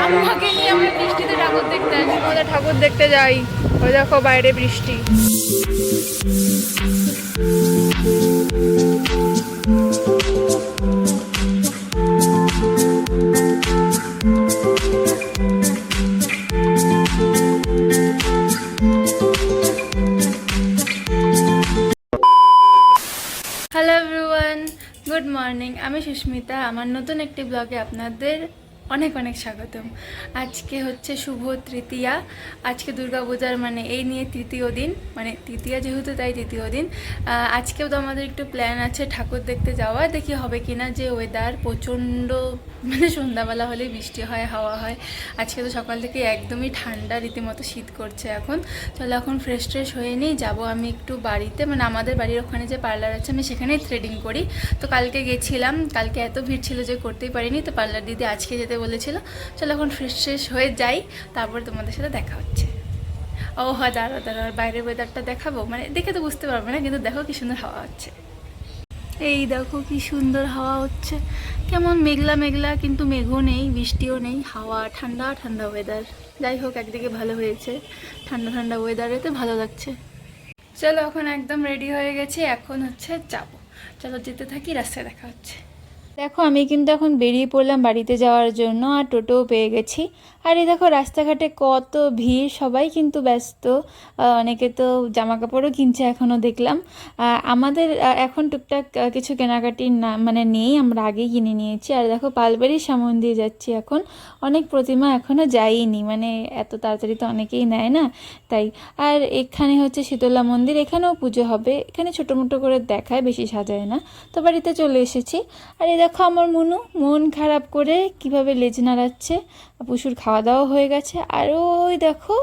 ঠাম্মাকে নিয়ে আমরা বৃষ্টিতে ঠাকুর দেখতে আসি। আমাদের ঠাকুর দেখতে যাই। ওই দেখো বাইরে বৃষ্টি। হ্যালো এভরিওয়ান গুড মর্নিং আমি সুস্মিতা আমার নতুন একটি ব্লগে আপনাদের অনেক অনেক স্বাগতম। আজকে হচ্ছে শুভ তৃতীয়া। আজকে দুর্গা পূজার মানে এই নিয়ে তৃতীয় দিন মানে তৃতীয়া যেহেতু তাই তৃতীয় দিন আজকেও তো আমাদের একটু প্ল্যান আছে ঠাকুর দেখতে যাওয়া দেখি হবে কি না যে ওয়েদার প্রচণ্ড মানে সন্ধ্যাবেলা হলেই বৃষ্টি হয়, হাওয়া হয়। আজকে তো সকাল থেকে একদমই ঠান্ডা, রীতিমতো শীত করছে এখন। চলো এখন ফ্রেশ ট্রেশ হয়ে নিই, যাব আমি একটু বাড়িতে। মানে আমাদের বাড়ির ওখানে যে পার্লার আছে, আমি সেখানেই থ্রেডিং করি। তো কালকে গেছিলাম, কালকে এত ভিড় ছিল যে করতেই পারিনি। তো পার্লার দিদি আজকে যেতে বলেছিল, চলো এখন ফ্রেশ ট্রেশ হয়ে যাই, তারপর তোমাদের সাথে দেখা হচ্ছে। ও হয় দাঁড়া দাঁড়া বাইরের ওয়েদারটা দেখাবো? মানে দেখে তো বুঝতে পারবে না, কিন্তু দেখো কি সুন্দর হাওয়া হচ্ছে। এই দেখো কি সুন্দর হাওয়া হচ্ছে। কেমন মেঘলা মেঘলা, কিন্তু মেঘও নেই, বৃষ্টিও নেই, হাওয়া, ঠান্ডা ঠান্ডা ওয়েদার যাই হোক, একদিকে ভালো হয়েছে, ঠান্ডা ঠান্ডা ওয়েদারেতে ভালো লাগছে। চলো, এখন একদম রেডি হয়ে গেছি, এখন হচ্ছে যাব। চলো, যেতে থাকি, রাস্তায় দেখা হচ্ছে। দেখো, আমি কিন্তু এখন বেরিয়ে পড়লাম বাড়িতে যাওয়ার জন্য আর টোটোও পেয়ে গেছি। আর এই দেখো, রাস্তাঘাটে কত ভিড়, সবাই কিন্তু ব্যস্ত। অনেকে তো জামা কাপড়ও কিনছে এখনও দেখলাম। আমাদের এখন টুকটাক কিছু কেনাকাটি না মানে নেই, আমরা আগেই কিনে নিয়েছি। আর দেখো পালবাড়ির সামন দিয়ে যাচ্ছি এখন। অনেক প্রতিমা এখনও যাইনি মানে এত তাড়াতাড়ি তো অনেকেই নেয় না, তাই। আর এখানে হচ্ছে শীতলা মন্দির, এখানেও পুজো হবে। এখানে ছোটো মোটো করে দেখায়, বেশি সাজায় না। তো বাড়িতে চলে এসেছি। আর এই দেখো আমার মনু, মন খারাপ করে কীভাবে লেজ নাড়াচ্ছে পশুর খাওয়া দাওয়া হয়ে গেছে, আর ওই দেখো,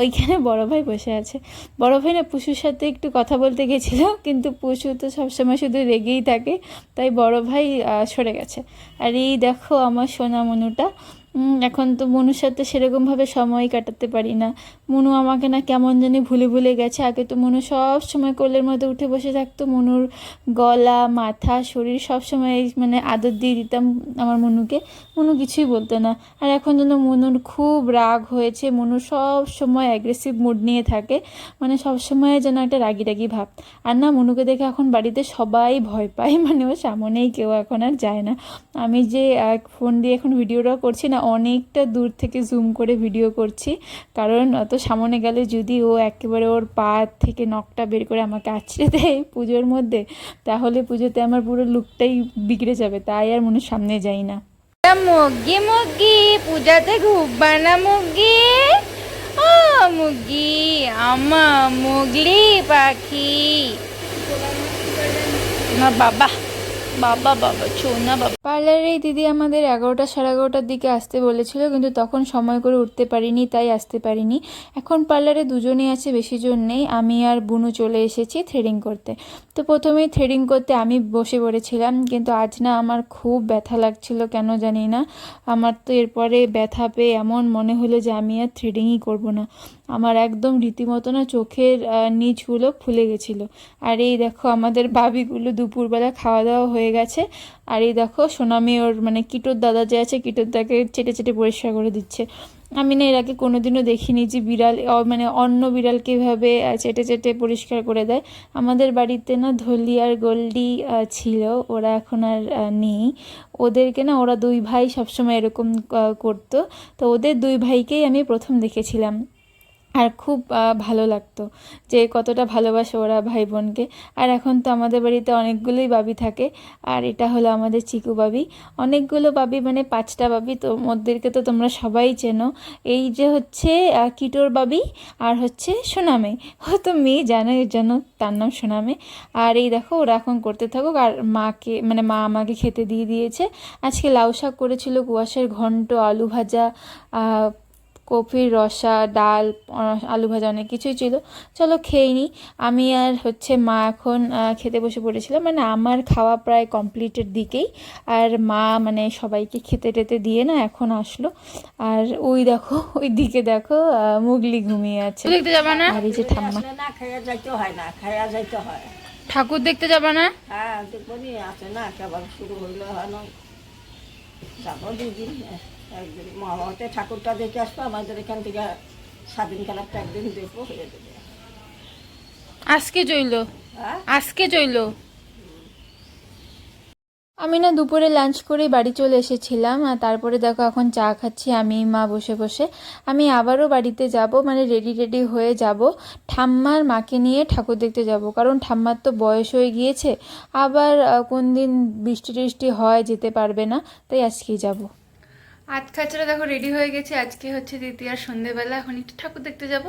ওইখানে বড় ভাই বসে আছে। বড় ভাই না পশুর সাথে একটু কথা বলতে গেছিল, কিন্তু পশু তো সবসময় শুধু রেগেই থাকে, তাই বড় ভাই সরে গেছে। আর এই দেখো আমার সোনা মনুটা এখন তো মনুর সাথে সেরকমভাবে সময় কাটাতে পারি না। মনু আমাকে না কেমন জানি ভুলে ভুলে গেছে। আগে তো মনু সব সময় কোলের মধ্যে উঠে বসে থাকতো। মনুর গলা, মাথা, শরীর সব সময় মানে আদর দিয়ে দিতাম আমার মনুকে। মনু কিছুই বলতো না। আর এখন যেন মনুর খুব রাগ হয়েছে। মনু সব সময় অ্যাগ্রেসিভ মুড নিয়ে থাকে। মানে সব সময় যেন একটা রাগি রাগি ভাব। আর না, মনুকে দেখে এখন বাড়িতে সবাই ভয় পায়। মানে ও সামনেই কেউ এখন আর যায় না। আমি যে ফোন দিয়ে এখন ভিডিওটা করছি না অনেকটা দূর থেকে জুম করে ভিডিও করছি। কারণ অত সামনে গেলে যদি ও একেবারে ওর পা থেকে নখটা বের করে আমাকে আছড়ে দেয় পুজোর মধ্যে, তাহলে পুজোতে আমার পুরো লুকটাই বিগড়ে যাবে। তাই আর মনের সামনে যাই না। মুগি মুগি পূজাতে ঘুরবা না মুগি ও মুগি আমা মুগলি পাখি। বাবা। বাবা বাবা না বাবা। পার্লারের এই দিদি আমাদের এগারোটা সাড়ে এগারোটার দিকে আসতে বলেছিল, কিন্তু তখন সময় করে উঠতে পারিনি, তাই আসতে পারিনি। এখন পার্লারে দুজনেই আছে, বেশি জন নেই। আমি আর বুনু চলে এসেছি থ্রেডিং করতে। তো প্রথমেই থ্রেডিং করতে আমি বসে পড়েছিলাম, কিন্তু আজ না আমার খুব ব্যথা লাগছিল, কেন জানি না। আমার তো এরপরে ব্যথা পেয়ে এমন মনে হলো যে আমি আর থ্রেডিংই করব না। আমার একদম রীতিমতো না চোখের নিচগুলো ফুলে গেছিল। আর এই দেখো আমাদের বাবিগুলো দুপুরবেলা খাওয়া দাওয়া হয়ে গেছে। আর এই দেখো সোনামি ওর মানে কিটোর দাদা যে আছে কিটোর দাকে চেটে চেটে পরিষ্কার করে দিচ্ছে। আমি না এর আগে কোনোদিনও দেখিনি যে বিড়াল মানে অন্য বিড়ালকে এভাবে আহ, চেটে চেটে পরিষ্কার করে দেয়। আমাদের বাড়িতে না ধলি আর গোল্ডি ছিল ওরা এখন আর নেই। ওদেরকে না ওরা দুই ভাই সবসময় এরকম করতো। তো ওদের দুই ভাইকেই আমি প্রথম দেখেছিলাম। আর খুব ভালো লাগতো যে কতটা ভালোবাসে ওরা ভাই বোনকে আর এখন তো আমাদের বাড়িতে অনেকগুলোই বাবি থাকে, আর এটা হলো আমাদের চিকু বাবি। অনেকগুলো বাবি মানে পাঁচটা বাবি, তো ওদেরকে তো তোমরা সবাই চেনো। এই যে হচ্ছে কিটোর বাবি আর হচ্ছে সোনামে। হয়তো মেয়ে, জানে এর জন্য তার নাম সোনামে। আর এই দেখো, ওরা এখন করতে থাকুক। আর মাকে মানে মা আমাকে খেতে দিয়ে দিয়েছে। আজকে লাউ শাক করেছিল, কুয়াশার ঘন্ট, আলু ভাজা কফির রসা ডাল আলু ভাজা অনেক কিছুই ছিল। চলো খেয়ে নিই আমি আর হচ্ছে মা এখন খেতে বসে পড়েছিলাম। মানে আমার খাওয়া প্রায় কমপ্লিটের দিকেই। আর মা মানে সবাইকে খেতে টেতে দিয়ে না এখন আসলো। আর ওই দেখো ওই দিকে দেখো মুগলি ঘুমিয়ে আছে। দেখতে যাবা না? আর এই যে ঠাম্মা। না খাইয়া যাইতে হয় না খাইয়া যাইতে হয়। ঠাকুর দেখতে যাবে না? হ্যাঁ দেখব নি আছে না কেবল শুরু হইলে হয় না যাব দুই মহামাতে ঠাকুরটা দেখে আসব আমাদের এখান থেকে স্বাধীন খেলাটা একদিন দেখব হয়ে যাবে। আজকে জইল? হ্যাঁ? আজকে জইল? আমি না দুপুরে লাঞ্চ করে বাড়ি চলে এসেছিলাম আর তারপরে দেখো এখন চা খাচ্ছি আমি মা বসে বসে। আমি আবারও বাড়িতে যাব মানে রেডি রেডি হয়ে যাব। ঠাম্মার মাকে নিয়ে ঠাকুর দেখতে যাব কারণ ঠাম্মার তো বয়স হয়ে গিয়েছে। আবার কোন দিন বৃষ্টি টিষ্টি হয় যেতে পারবে না তাই আজকেই যাব। আজ খাচড়া দেখো রেডি হয়ে গেছে। আজকে হচ্ছে দ্বিতীয়ার সন্ধেবেলা। এখন একটু ঠাকুর দেখতে যাব।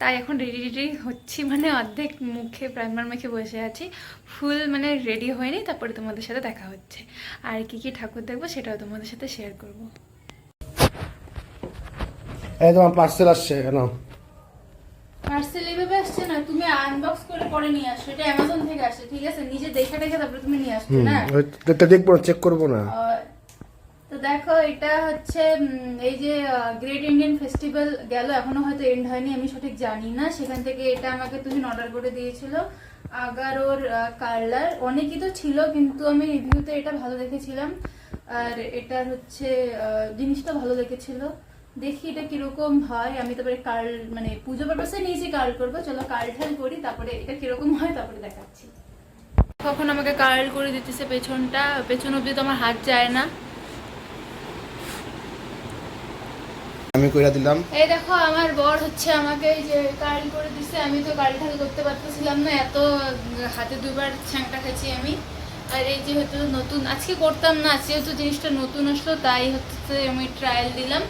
তাই এখন রেডি রেডি হচ্ছি। মানে অর্ধেক মুখে প্রাইমার মুখে বসে আছি। ফুল মানে রেডি হয়নি তারপরে তোমাদের সাথে দেখা হচ্ছে। আর কি কি ঠাকুর দেখব সেটাও তোমাদের সাথে শেয়ার করব। এই তোমার পার্সেল আসছে কেন পার্সেল এইভাবে আসছে না তুমি আনবক্স করে পরে নিয়ে আসো। এটা অ্যামাজন থেকে আসছে ঠিক আছে? নিজে দেখে দেখে তারপরে তুমি নিয়ে আসছো না? দেখব না চেক করব না। দেখো, এটা হচ্ছে এই যে গ্রেট ইন্ডিয়ান ফেস্টিভ্যাল গেল, এখনও হয়তো এন্ড হয়নি, আমি সঠিক জানি না। সেখান থেকে এটা আমাকে তুমি অর্ডার করে দিয়েছিল। আগারোর কার্লার অনেকই তো ছিল, কিন্তু আমি রিভিউতে এটা ভালো দেখেছিলাম। আর এটার হচ্ছে জিনিসটা ভালো লেগেছিল দেখি এটা কীরকম হয়। আমি তারপরে কার্ল মানে পুজো পারপাসে নিয়েছি কার্ল করব। চলো কার্ল ঠাল করি, তারপরে এটা কীরকম হয়, তারপরে দেখাচ্ছি। কখন আমাকে কার্ল করে দিতেছে পেছনটা? পেছন অব্দি তো আমার হাত যায় না। কইরা দিলাম। এই দেখো আমার বর হচ্ছে আমাকে এই যে কার্ল করে দিছে আমি তো কার্ল ঠাল করতে পারতেছিলাম না এত হাতে দুবার ছ্যাংটা খেয়েছি আমি। আর এই যে হয়তো নতুন আজকে করতাম না যেহেতু জিনিসটা নতুন আসলো তাই হচ্ছে আমি ট্রায়াল দিলাম।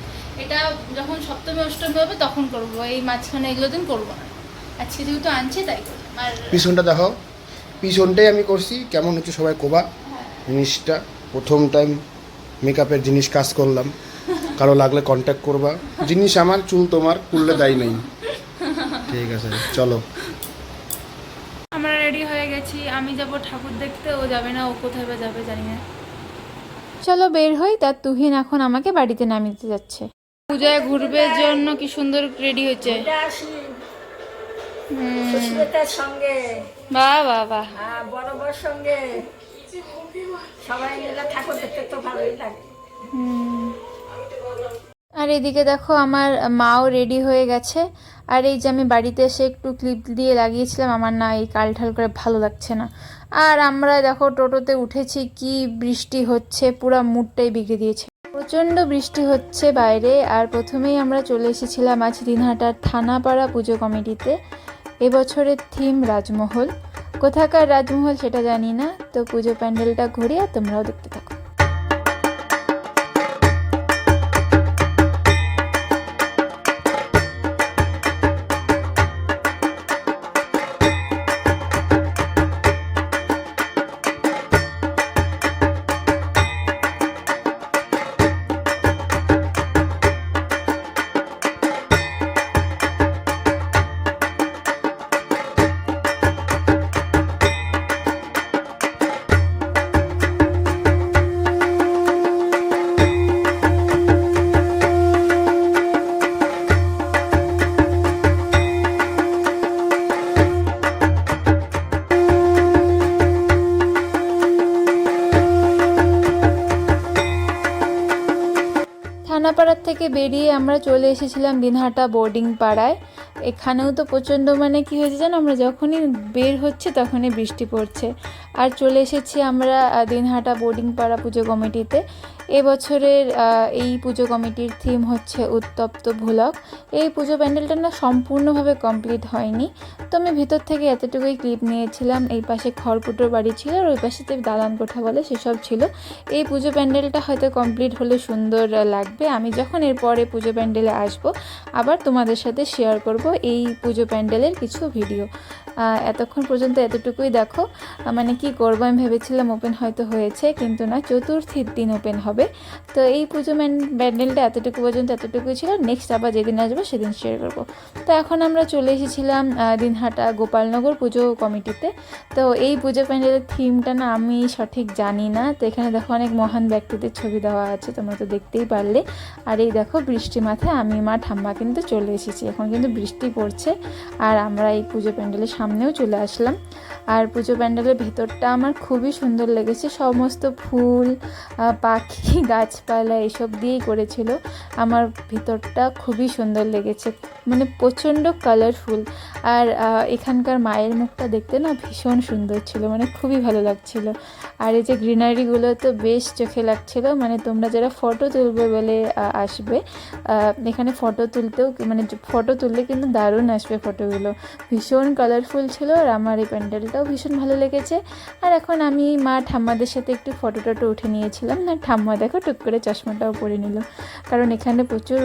এটা যখন সপ্তমী অষ্টমী হবে তখন করব এই মাঝখানে এগুলো দিন করব না। আজকে যেহেতু আনছে তাই করলাম আর পিছনটা দেখো পিছনটাই আমি করছি কেমন হচ্ছে সবাই কোবা। জিনিসটা প্রথম টাইম মেকআপের জিনিস কাজ করলাম। কারও লাগলে কন্ট্যাক্ট করবা। জিনিস আমার চুল তোমার করলে দায়ী নেই। ঠিক আছে চলো। আমরা রেডি হয়ে গেছি আমি যাব ঠাকুর দেখতে ও যাবে না ও কোথায় বা যাবে জানি না। চলো বের হই তার তুহিন এখন আমাকে বাড়িতে নামিয়ে দিতে যাচ্ছে। পূজায় ঘুরবে জন্য কি সুন্দর রেডি সঙ্গে। বাহ বাহ বাহ বড় বড় সঙ্গে। সবাই মিলে ঠাকুর দেখতে তো ভালোই লাগে। হুম। আর এদিকে দেখো আমার মাও রেডি হয়ে গেছে। আর এই যে আমি বাড়িতে এসে একটু ক্লিপ দিয়ে লাগিয়েছিলাম, আমার না এই কাল ঠাল করে ভালো লাগছে না। আর আমরা দেখো টোটোতে উঠেছি, কি বৃষ্টি হচ্ছে, পুরো মুডটাই বিগড়ে দিয়েছে। প্রচণ্ড বৃষ্টি হচ্ছে বাইরে, আর প্রথমেই আমরা চলে এসেছিলাম আজ দিনহাটার থানাপাড়া পুজো কমিটিতে। এবছরের থিম রাজমহল। কোথাকার রাজমহল সেটা জানি না, তো পুজো প্যান্ডেলটা ঘুরে আর তোমরাও দেখতে থাকো। বেরিয়ে আমরা চলে এসেছিলাম দিনহাটা বোর্ডিং পাড়ায়। এখানেও তো প্রচণ্ড মানে কি হয়েছে জানো? আমরা যখনই বের হচ্ছে তখনই বৃষ্টি পড়ছে। আর চলে এসেছি আমরা দিনহাটা বোর্ডিং পাড়া পুজো কমিটিতে। এবছরের এই পুজো কমিটির থিম হচ্ছে উত্তপ্ত ভোলক। এই পুজো প্যান্ডেলটা না সম্পূর্ণভাবে কমপ্লিট হয়নি। তো আমি ভিতর থেকে এতটুকুই ক্লিপ নিয়েছিলাম, এই পাশে খড়কুটোর বাড়ি ছিল আর ওই পাশে যে দালান কোঠা বলে সেসব ছিল। এই পুজো প্যান্ডেলটা হয়তো কমপ্লিট হলে সুন্দর লাগবে। আমি যখন এরপরে পুজো প্যান্ডেলে আসব, আবার তোমাদের সাথে শেয়ার করব এই পুজো প্যান্ডেলের কিছু ভিডিও। এতক্ষণ পর্যন্ত এতটুকুই দেখো। মানে কি করব আমি ভেবেছিলাম ওপেন হয়তো হয়েছে, কিন্তু না, চতুর্থীর দিন ওপেন হবে। তো এই পুজো প্যান্ডেলটা এতটুকু পর্যন্ত এতটুকুই ছিল। নেক্সট আবার যেদিন আসব সেদিন শেয়ার করব। তো এখন আমরা চলে এসেছিলাম দিনহাটা গোপালনগর পুজো কমিটিতে। তো এই পুজো প্যান্ডেলের থিমটা না আমি সঠিক জানি না। তো এখানে দেখো অনেক মহান ব্যক্তিদের ছবি দেওয়া আছে তোমরা তো দেখতেই পারলে। আর এই দেখো বৃষ্টি মাথায় আমি মা ঠাম্মা কিন্তু চলে এসেছি। এখন কিন্তু বৃষ্টি পড়ছে আর আমরা এই পুজো প্যান্ডেলের সামনেও চলে আসলাম। আর পুজো প্যান্ডেলের ভেতরটা আমার খুবই সুন্দর লেগেছে। সমস্ত ফুল আহ, পাখি গাছপালা এসব দিয়েই করেছিল, আমার ভিতরটা খুবই সুন্দর লেগেছে মানে প্রচণ্ড কালারফুল আর এখানকার মায়ের মুখটা দেখতে না ভীষণ সুন্দর ছিল মানে খুবই ভালো লাগছিল। আর এই যে গ্রিনারিগুলো তো বেশ চোখে লাগছিল মানে তোমরা যারা ফটো তুলবে বলে আসবে এখানে ফটো তুলতেও মানে ফটো তুললে কিন্তু দারুণ আসবে ফটোগুলো ভীষণ কালারফুল ছিল আর আমার এই প্যান্ডেলটাও ভীষণ ভালো লেগেছে। আর এখন আমি মা ঠাম্মাদের সাথে একটু ফটো টটো উঠে নিয়েছিলাম, না ঠাম্মা দেখো, টুক করে চশমাটাও পরে নিল। কারণ এখানে প্রচুর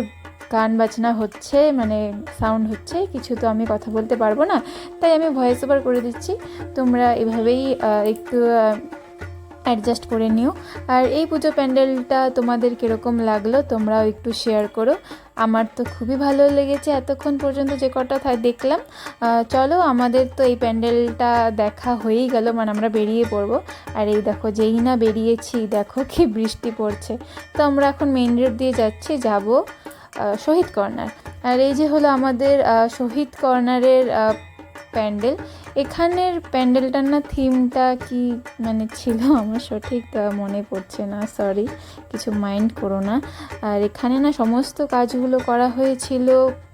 গান বাজনা হচ্ছে মানে সাউন্ড হচ্ছে, কিছু তো আমি কথা বলতে পারব না। তাই আমি ভয়েস ওভার করে দিচ্ছি। তোমরা এভাবেই একটু অ্যাডজাস্ট করে নিও। আর এই পুজো প্যান্ডেলটা তোমাদের কীরকম লাগল তোমরাও একটু শেয়ার করো। আমার তো খুবই ভালো লেগেছে এতক্ষণ পর্যন্ত যে কটা দেখলাম। চলো আমাদের তো এই প্যান্ডেলটা দেখা হয়েই গেল মানে আমরা বেরিয়ে পড়ব। আর এই দেখো যেই না বেরিয়েছি, দেখো কি বৃষ্টি পড়ছে। তো আমরা এখন মেইন রোড দিয়ে যাচ্ছি, যাব শহীদ কর্নার। আর এই যে হলো আমাদের শহীদ কর্নারের প্যান্ডেল। এখানের প্যান্ডেলটার না থিমটা কি মানে ছিল আমার সঠিক মনে পড়ছে না সরি কিছু মাইন্ড করো না। আর এখানে না সমস্ত কাজগুলো করা হয়েছিল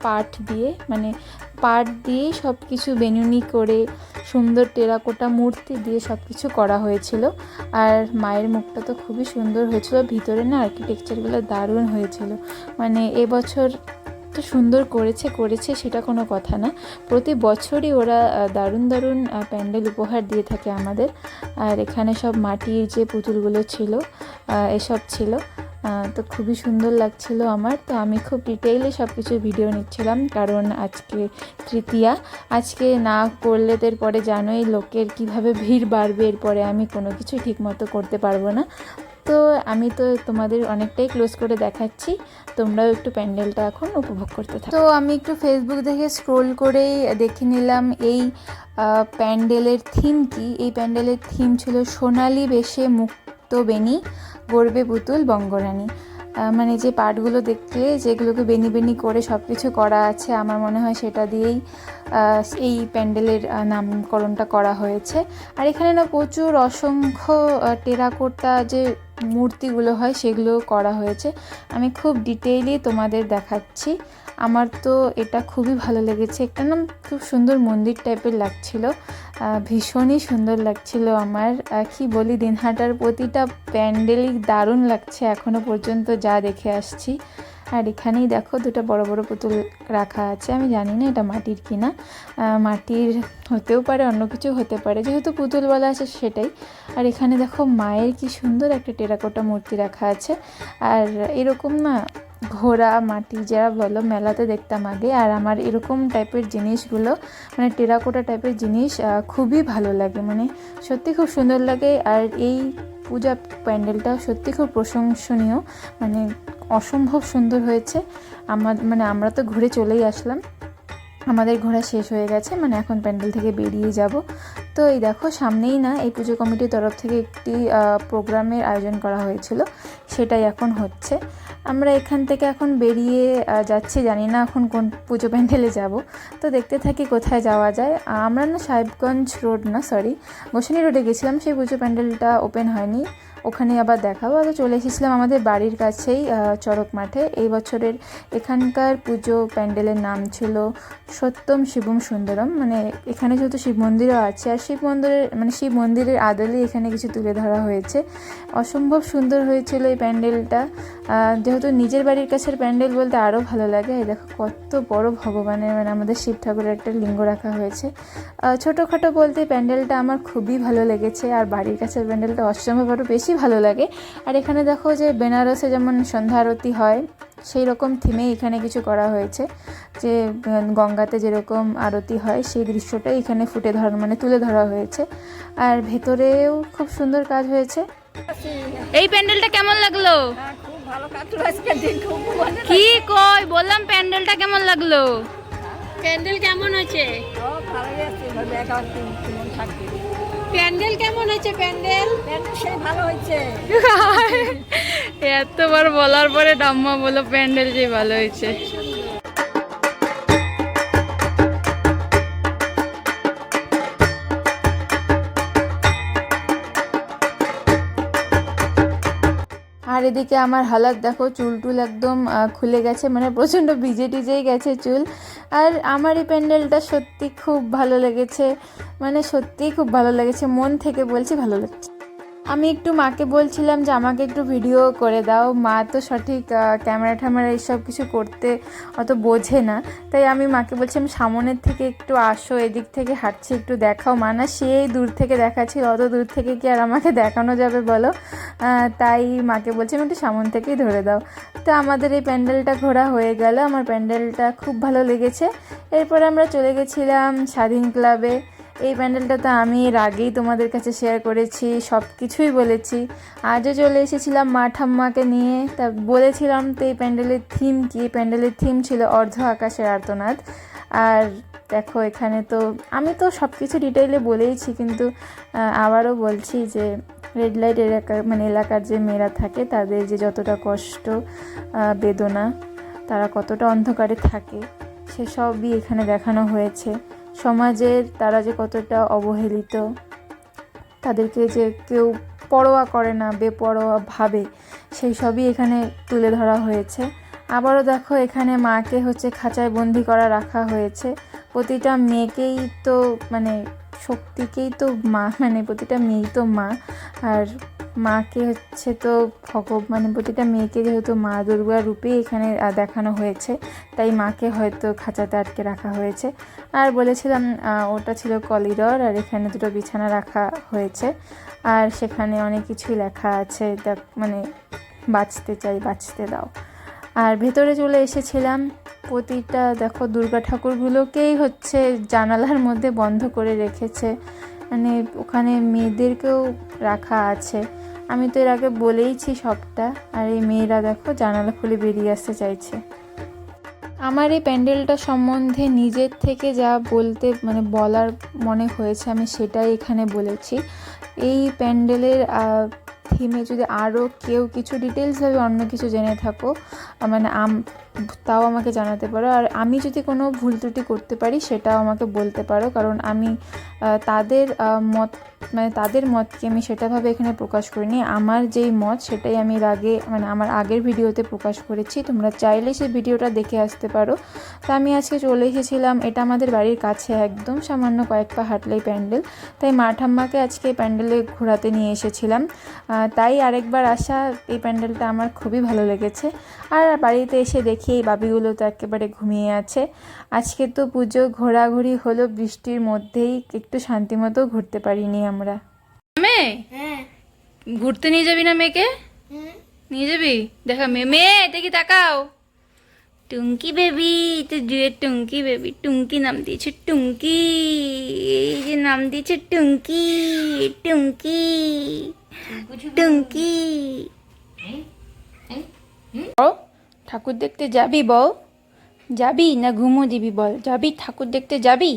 পাট দিয়ে মানে পাট দিয়েই সব কিছু বেনুনি করে, সুন্দর টেরাকোটা মূর্তি দিয়ে সব কিছু করা হয়েছিল। আর মায়ের মুখটা তো খুবই সুন্দর হয়েছিল, ভিতরে না আর্কিটেকচারগুলো দারুণ হয়েছিল। মানে এবছর তো সুন্দর করেছে করেছে সেটা কোনো কথা না। প্রতি বছরই ওরা দারুণ দারুণ প্যান্ডেল উপহার দিয়ে থাকে আমাদের। আর এখানে সব মাটির যে পুতুলগুলো ছিল এসব ছিল তো খুবই সুন্দর লাগছিল আমার। তো আমি খুব ডিটেইলে সব কিছু ভিডিও নিচ্ছিলাম, কারণ আজকে তৃতীয়া। আজকে না করলে এরপরে জানোই লোকের কীভাবে ভিড় বাড়বে, এরপরে আমি কোনো কিছু ঠিকমতো করতে পারব না। তো আমি তো তোমাদের অনেকটাই ক্লোজ করে দেখাচ্ছি। তোমরাও একটু প্যান্ডেলটা এখন উপভোগ করতে থাকো। তো আমি একটু ফেসবুক দেখে স্ক্রোল করেই দেখে নিলাম, এই প্যান্ডেলের থিম কি? এই প্যান্ডেলের থিম ছিল সোনালি বেশে মুক্ত বেনি গর্বে পুতুল বঙ্গরানী। মানে যে পার্টগুলো দেখলে, যেগুলোকে বেনি বেনি করে সব কিছু করা আছে, আমার মনে হয় সেটা দিয়েই এই প্যান্ডেলের নামকরণটা করা হয়েছে। আর এখানে না প্রচুর অসংখ্য টেরাকোটা যে মূর্তিগুলো হয়, সেগুলো করা হয়েছে। আমি খুব ডিটেইলি তোমাদের দেখাচ্ছি। আমার তো এটা খুবই ভালো লেগেছে। একটা না খুব সুন্দর মন্দির টাইপের লাগছিল। ভীষণই সুন্দর লাগছিল আমার। কি বলি, দিনহাটার প্রতিটা প্যান্ডেলই দারুণ লাগছে। এখনও পর্যন্ত যা দেখে আসছি। আর এখানেই দেখো দুটো বড় বড় পুতুল রাখা আছে। আমি জানি না এটা মাটির কিনা। মাটির হতেও পারে, অন্য কিছু হতে পারে। যেহেতু পুতুল বলা আছে সেটাই। আর এখানে দেখো মায়ের কি সুন্দর একটা টেরাকোটা মূর্তি রাখা আছে। আর এরকম না ঘোড়া, মাটি যারা বলো, মেলাতে দেখতাম আগে। আর আমার এরকম টাইপের জিনিসগুলো মানে টেরাকোটা টাইপের জিনিস খুবই ভালো লাগে। মানে সত্যি খুব সুন্দর লাগে। আর এই পূজা প্যান্ডেলটা সত্যি খুব প্রশংসনীয় মানে অসম্ভব সুন্দর হয়েছে। আমার মানে আমরা তো ঘুরে চলেই আসলাম। আমাদের ঘোরা শেষ হয়ে গেছে মানে এখন প্যান্ডেল থেকে বেরিয়ে যাব। তো এই দেখো, সামনেই না, এই পুজো কমিটির তরফ থেকে একটি প্রোগ্রামের আয়োজন করা হয়েছিল, সেটাই এখন হচ্ছে। আমরা এখান থেকে এখন বেরিয়ে যাচ্ছি, জানি না এখন কোন পুজো প্যান্ডেলে যাব। তো দেখতে থাকি কোথায় যাওয়া যায়। আমরা না সাহেবগঞ্জ রোড না সরি গোসানি রোডে গেছিলাম, সেই পুজো প্যান্ডেলটা ওপেন হয়নি। ওখানে আবার দেখাবো। আবার চলে এসেছিলাম আমাদের বাড়ির কাছেই চড়ক মাঠে। এই বছরের এখানকার পুজো প্যান্ডেলের নাম ছিল সত্যম শিবম সুন্দরম। মানে এখানে যেহেতু শিব মন্দিরও আছে, আর শিব মন্দিরের মানে শিব মন্দিরের আদলেই এখানে কিছু তুলে ধরা হয়েছে। অসম্ভব সুন্দর হয়েছিল এই প্যান্ডেলটা। যেহেতু নিজের বাড়ির কাছের প্যান্ডেল বলতে আরও ভালো লাগে। এই দেখো কত বড় ভগবানের মানে আমাদের শিব ঠাকুরের একটা লিঙ্গ রাখা হয়েছে। ছোটোখাটো বলতে প্যান্ডেলটা আমার খুবই ভালো লেগেছে, আর বাড়ির কাছের প্যান্ডেলটা অসম্ভব আরও বেশি ভালো লাগে। আর এখানে দেখো যে বেনারসে যেমন সন্ধ্যা আরতি হয় সেই রকম থিমেই এখানে কিছু করা হয়েছে। যে গঙ্গাতে যেরকম আরতি হয় সেই দৃশ্যটা এখানে ফুটে ধরা মানে তুলে ধরা হয়েছে। আর ভেতরেও খুব সুন্দর কাজ হয়েছে। এই প্যান্ডেলটা কেমন লাগল? হ্যাঁ খুব ভালো কাটলো আজকে দিন খুব মজা কি কই বললাম প্যান্ডেলটা কেমন লাগল? প্যান্ডেল কেমন হয়েছে? প্যান্ডেল কেমন হয়েছে প্যান্ডেল? প্যান্ডেল সেই ভালো হয়েছে। এতবার বলার পরে ডাম্মা বলো প্যান্ডেল যে ভালো হয়েছে। এদিকে আমার হালাত, দেখো চুল টুল একদম খুলে গেছে মানে প্রচণ্ড ভিজে টিজেই গেছে চুল। আর আমার এই প্যান্ডেলটা সত্যি খুব ভালো লেগেছে মানে সত্যিই খুব ভালো লেগেছে, মন থেকে বলছি ভালো লাগছে। আমি একটু মাকে বলছিলাম যে আমাকে একটু ভিডিও করে দাও। মা তো সঠিক ক্যামেরা ট্যামেরা এইসব কিছু করতে অত বোঝে না। তাই আমি মাকে বলছিলাম সামনের থেকে একটু আসো, এদিক থেকে হাঁটছি, একটু দেখাও। মা, না, সেই দূর থেকে দেখাচ্ছিল অত দূর থেকে কি আর আমাকে দেখানো যাবে বলো? তাই মাকে বলছিলাম একটু সামন থেকেই ধরে দাও। তো আমাদের এই প্যান্ডেলটা ঘোরা হয়ে গেল। আমার প্যান্ডেলটা খুব ভালো লেগেছে। এরপর আমরা চলে গেছিলাম স্বাধীন ক্লাবে। এই প্যান্ডেলটা তো আমি এর আগেই তোমাদের কাছে শেয়ার করেছি সব কিছুই বলেছি। আজও চলে এসেছিলাম মা ঠাম্মাকে নিয়ে। তা বলেছিলাম তো এই প্যান্ডেলের থিম কি? প্যান্ডেলের থিম ছিল অর্ধ আকাশের আর্তনাদ। আর দেখো এখানে তো, আমি তো সব কিছু ডিটেইলে বলেইছি, কিন্তু আবারও বলছি যে রেড লাইট এলাকা মানে এলাকার যে মেয়েরা থাকে, তাদের যে যতটা কষ্ট বেদনা, তারা কতটা অন্ধকারে থাকে, সেসবই এখানে দেখানো হয়েছে। সমাজের তারা যে কতটা অবহেলিত, তাদেরকে যে কেউ পরোয়া করে না, বেপরোয়া ভাবে, সেই সবই এখানে তুলে ধরা হয়েছে। আবারও দেখো এখানে মাকে হচ্ছে খাঁচায় বন্দি করা রাখা হয়েছে। প্রতিটা মেয়েকেই তো মানে শক্তিকেই তো মা মানে প্রতিটা মেয়েই তো মা। আর মাকে হচ্ছে তো ভগব মানে প্রতিটা মেয়েকে যেহেতু মা দুর্গা রূপেই এখানে দেখানো হয়েছে, তাই মাকে হয়তো খাঁচাতে আটকে রাখা হয়েছে। আর বলেছিলাম ওটা ছিল কলিডর, আর এখানে দুটো বিছানা রাখা হয়েছে। আর সেখানে অনেক কিছুই লেখা আছে মানে বাঁচতে চাই, বাঁচতে দাও। আর ভেতরে চলে এসেছিলাম, প্রতিটা দেখো দুর্গা ঠাকুরগুলোকেই হচ্ছে জানালার মধ্যে বন্ধ করে রেখেছে। মানে ওখানে মেয়েদেরকেও রাখা আছে। আমি তো এর আগে বলেইছি সবটা, আর এই মেয়েরা দেখো জানালা খুলে বেরিয়ে আসতে চাইছে। আমার এই প্যান্ডেলটা সম্বন্ধে নিজের থেকে যা বলতে মানে বলার মনে হয়েছে, আমি সেটাই এখানে বলেছি। এই প্যান্ডেলের থিমে যদি আরও কেউ কিছু ডিটেলসভাবে অন্য কিছু জেনে থাকো মানে আম তাও আমাকে জানাতে পারো। আর আমি যদি কোনো ভুল ত্রুটি করতে পারি, সেটাও আমাকে বলতে পারো। কারণ আমি তাদের মত মানে তাদের মতকে আমি সেটাভাবে এখানে প্রকাশ করিনি। আমার যেই মত, সেটাই আমি আগে মানে আমার আগের ভিডিওতে প্রকাশ করেছি। তোমরা চাইলে সেই ভিডিওটা দেখে আসতে পারো। তা আমি আজকে চলে এসেছিলাম, এটা আমাদের বাড়ির কাছে একদম সামান্য কয়েক পা হাঁটলেই প্যান্ডেল। তাই মা ঠাম্মাকে আজকে এই প্যান্ডেলে ঘোরাতে নিয়ে এসেছিলাম। তাই আরেকবার আসা, এই প্যান্ডেলটা আমার খুবই ভালো লেগেছে। আর বাড়িতে এসে দেখি এই বাবিগুলো তো একেবারে ঘুমিয়ে আছে। আজকে তো পুজো ঘোরাঘুরি হলো বৃষ্টির মধ্যেই একটু শান্তিমতো ঘুরতে পারিনি আমরা। মেয়ে ঘুরতে নিয়ে যাবি না মেয়েকে? নিয়ে যাবি? দেখা মেয়ে মেয়ে দেখি তাকাও। টুঙ্কি বেবি তো জুয়ের টুঙ্কি বেবি টুঙ্কি নাম দিয়েছে টুঙ্কি। এই যে নাম দিয়েছে টুঙ্কি টুঙ্কি টুঙ্কি। ও? ঠাকুর দেখতে যাবি বল? যাবি না ঘুমো দিবি বল? যাবি ঠাকুর দেখতে যাবি?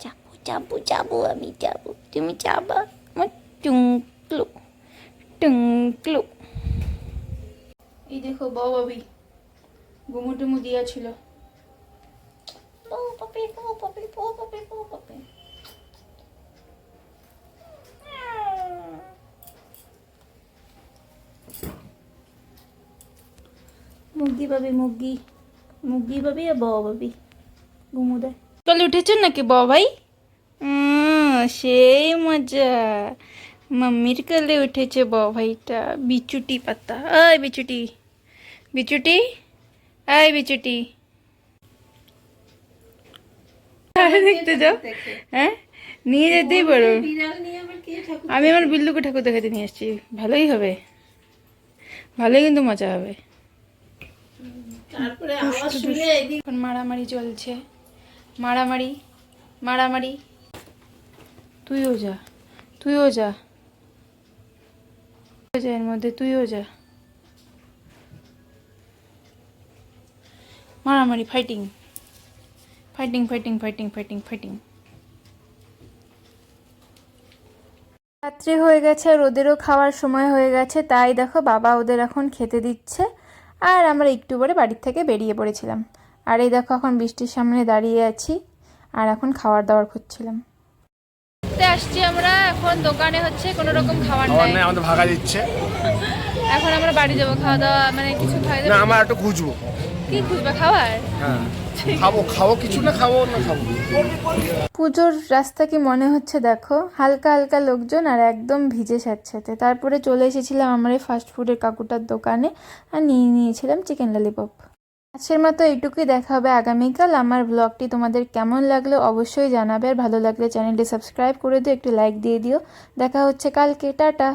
যাব যাব যাব আমি, যাব। তুমি যাবা? আমার টুঙ্কলু টুঙ্কলু এই দেখো বউ বাবি ঘুমো টুমু দিয়েছিল। বউ পাপি বউ পাপি বউ পাপি বউ পাপি মুগি পাবি মুগি মুগি পাবি আর বাবা পাবি। ঘুমু দেয় চলে উঠেছেন নাকি বাবা ভাই? সেই মজা। মাম্মির কালে উঠেছে বাবা ভাইটা। বিচুটি পাতা। আয় বিচুটি। বিচুটি? আয় বিচুটি। দেখতে যাও। হ্যাঁ? নিয়ে যেতেই পারো। আমি আমার বিল্লুকে ঠাকুর দেখাতে নিয়ে এসেছি। ভালোই হবে। ভালোই কিন্তু মজা হবে। এখন মারামারি চলছে। মারামারি মারামারি। তুইও যা তুইও যা। এর মধ্যে তুইও যা। মারামারি fighting fighting fighting fighting fighting fighting রাত্রি হয়ে গেছে আর ওদেরও খাওয়ার সময় হয়ে গেছে তাই দেখো বাবা ওদের এখন খেতে দিচ্ছে। আর আমরা একটু পরে বাড়ির থেকে বেরিয়ে পড়েছিলাম। আর এই দেখো এখন বৃষ্টির সামনে দাঁড়িয়ে আছি। আর এখন খাবার দাবার খুঁজছিলাম। আসছি আমরা। এখন দোকানে হচ্ছে কোনো রকম খাবার নাই। নেই আমাদের ভাগা দিচ্ছে। এখন আমরা বাড়ি যাব খাওয়া দাওয়া মানে কিছু খাই না আমরা একটু খুঁজবো। কি খুঁজবে খাবার হ্যাঁ। খাব খাব কিছু না খাব না খাব। পুজোর রাস্তা কি মনে হচ্ছে দেখো? হালকা হালকা লোকজন আর একদম ভিজে স্যাঁতস্যাঁতে। তারপরে চলে এসেছিলাম আমার এই ফাস্ট ফুডের কাকুটার দোকানে আর নিয়ে নিয়েছিলাম চিকেন ললিপপ আজকের মতো এইটুকুই দেখা হবে আগামীকাল। আমার ব্লগটি তোমাদের কেমন লাগল অবশ্যই জানাবে। আর ভালো লাগলে চ্যানেলটি সাবস্ক্রাইব করে দিও একটু লাইক দিয়ে দিও। দেখা হচ্ছে কালকে টাটা।